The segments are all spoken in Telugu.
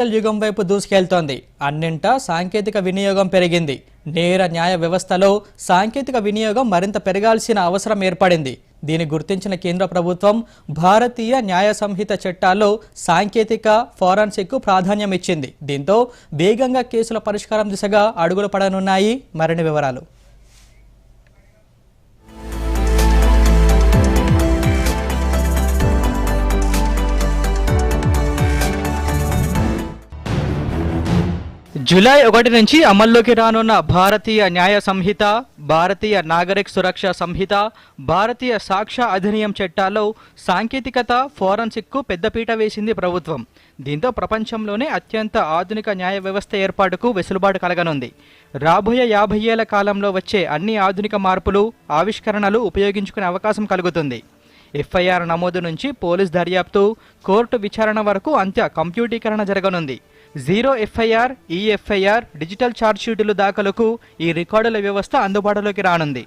డిజిటల్ యుగం వైపు దూసుకెళ్తోంది. అన్నింటా సాంకేతిక వినియోగం పెరిగింది. నేర న్యాయ వ్యవస్థలో సాంకేతిక వినియోగం మరింత పెరగాల్సిన అవసరం ఏర్పడింది. దీన్ని గుర్తించిన కేంద్ర ప్రభుత్వం భారతీయ న్యాయ సంహిత చట్టాల్లో సాంకేతిక ఫారెన్సిక్ ప్రాధాన్యం ఇచ్చింది. దీంతో వేగంగా కేసుల పరిష్కారం దిశగా అడుగులు పడనున్నాయి. మరిన్ని వివరాలు. జూలై ఒకటి నుంచి అమల్లోకి రానున్న భారతీయ న్యాయ సంహిత భారతీయ నాగరిక సురక్ష సంహిత భారతీయ సాక్ష్య అధినియం చట్టాల్లో సాంకేతికత ఫోరెన్సిక్కు పెద్దపీట వేసింది ప్రభుత్వం. దీంతో ప్రపంచంలోనే అత్యంత ఆధునిక న్యాయ వ్యవస్థ ఏర్పాటుకు వెసులుబాటు కలగనుంది. రాబోయే యాభై ఏళ్ళ కాలంలో వచ్చే అన్ని ఆధునిక మార్పులు ఆవిష్కరణలు ఉపయోగించుకునే అవకాశం కలుగుతుంది. ఎఫ్ఐఆర్ నమోదు నుంచి పోలీస్ దర్యాప్తు కోర్టు విచారణ వరకు అంత్య కంప్యూటీకరణ జరగనుంది. జీరో ఎఫ్ఐఆర్ ఈఎఫ్ఐఆర్ డిజిటల్ ఛార్జ్షీటులు దాఖలకు ఈ రికార్డుల వ్యవస్థ అందుబాటులోకి రానుంది.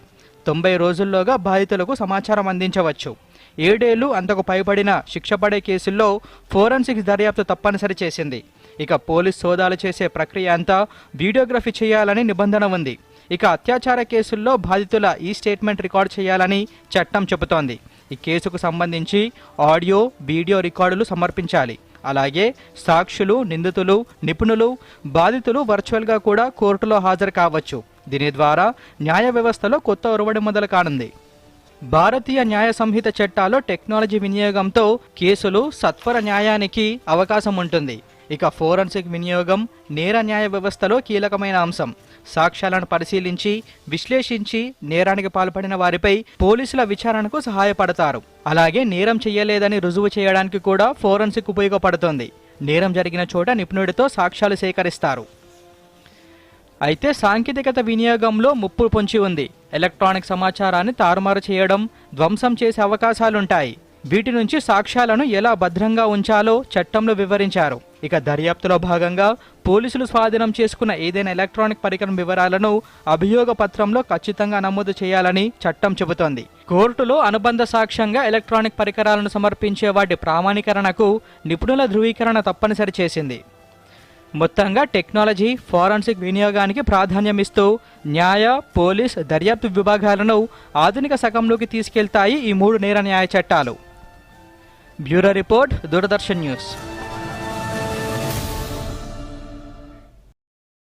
తొంభై రోజుల్లోగా బాధితులకు సమాచారం అందించవచ్చు. ఏడేళ్ళు అంతకు పైబడిన శిక్ష పడే కేసుల్లో ఫోరెన్సిక్స్ దర్యాప్తు తప్పనిసరి చేసింది. ఇక పోలీస్ సోదాలు చేసే ప్రక్రియ అంతా వీడియోగ్రఫీ చేయాలని నిబంధన ఉంది. ఇక అత్యాచార కేసుల్లో బాధితుల ఈ స్టేట్మెంట్ రికార్డ్ చేయాలని చట్టం చెబుతోంది. ఈ కేసుకు సంబంధించి ఆడియో వీడియో రికార్డులు సమర్పించాలి. అలాగే సాక్షులు నిందితులు నిపుణులు బాధితులు వర్చువల్గా కూడా కోర్టులో హాజరు కావచ్చు. దీని ద్వారా న్యాయ వ్యవస్థలో కొత్త ఒరవడి మొదలు కానుంది. భారతీయ న్యాయ సంహిత చట్టాల్లో టెక్నాలజీ వినియోగంతో కేసులు సత్వర న్యాయానికి అవకాశం ఉంటుంది. ఇక ఫోరెన్సిక్ వినియోగం నేర న్యాయ వ్యవస్థలో కీలకమైన అంశం. సాక్ష్యాలను పరిశీలించి విశ్లేషించి నేరానికి పాల్పడిన వారిపై పోలీసుల విచారణకు సహాయపడతారు. అలాగే నేరం చేయలేదని రుజువు చేయడానికి కూడా ఫోరెన్సిక్ ఉపయోగపడుతుంది. నేరం జరిగిన చోట నిపుణుడితో సాక్ష్యాలు సేకరిస్తారు. అయితే సాంకేతికత వినియోగంలో ముప్పు పొంచి ఉంది. ఎలక్ట్రానిక్ సమాచారాన్ని తారుమారు చేయడం ధ్వంసం చేసే అవకాశాలుంటాయి. వీటి నుంచి సాక్ష్యాలను ఎలా భద్రంగా ఉంచాలో చట్టంలో వివరించారు. ఇక దర్యాప్తులో భాగంగా పోలీసులు స్వాధీనం చేసుకున్న ఏదైనా ఎలక్ట్రానిక్ పరికరం వివరాలను అభియోగ పత్రంలో ఖచ్చితంగా నమోదు చేయాలని చట్టం చెబుతోంది. కోర్టులో అనుబంధ సాక్ష్యంగా ఎలక్ట్రానిక్ పరికరాలను సమర్పించే వాటి ప్రామాణీకరణకు నిపుణుల ధృవీకరణ తప్పనిసరి చేసింది. మొత్తంగా టెక్నాలజీ ఫారెన్సిక్ వినియోగానికి ప్రాధాన్యం ఇస్తూ న్యాయ పోలీస్ దర్యాప్తు విభాగాలను ఆధునిక సగంలోకి తీసుకెళ్తాయి ఈ మూడు నేర న్యాయ చట్టాలు. Bureau report Doordarshan news.